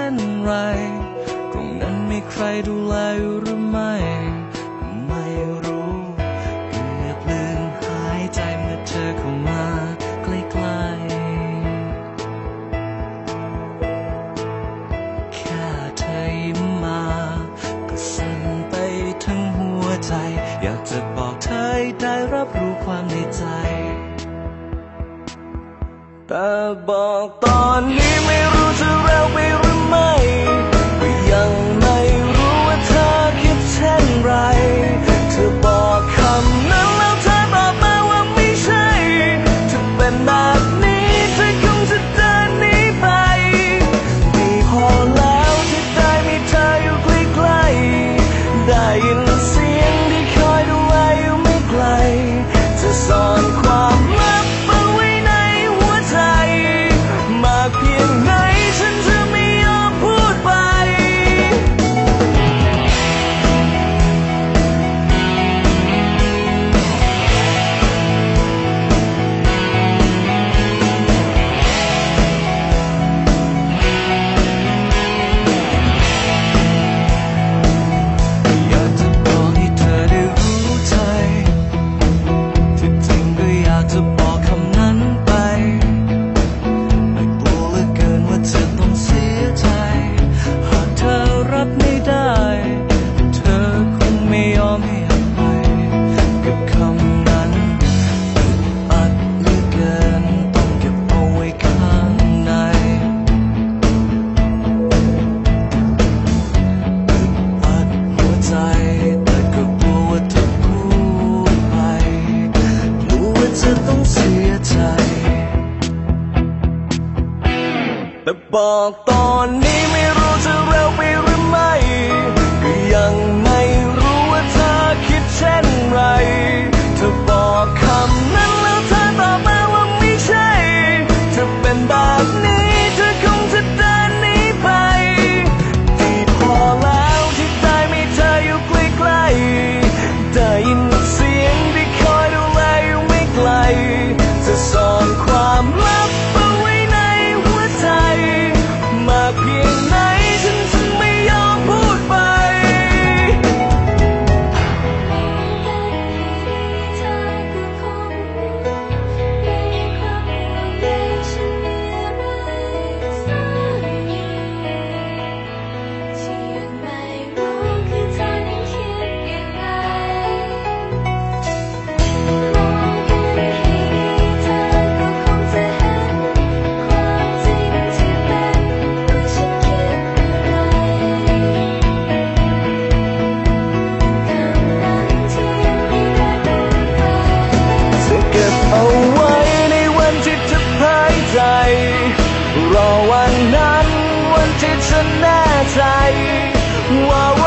ช่นไร ตรงนั้นมีใครดูแลหรือไม่ ไม่รู้เกือบลืมหายใจเมื่อเธอเข้ามาใกล้ๆ แค่เธอยิ้มมา ก็สั่นไปทั้งหัวใจ อยากจะบอกเธอได้รับรู้ความในใจ แต่บอกตอนนี้ไม่ เธอคงไม่ยอมให้อภัยกับคำนั้นอึดอัดเหลือเกินต้องเก็บเอาไว้ข้างในอัดหัวใจ แต่ก็กลัวว่าจะพูดไปกลัวว่าจะต้องเสียใจ แต่บอกตอนนี้ไม่ วันที่ฉัน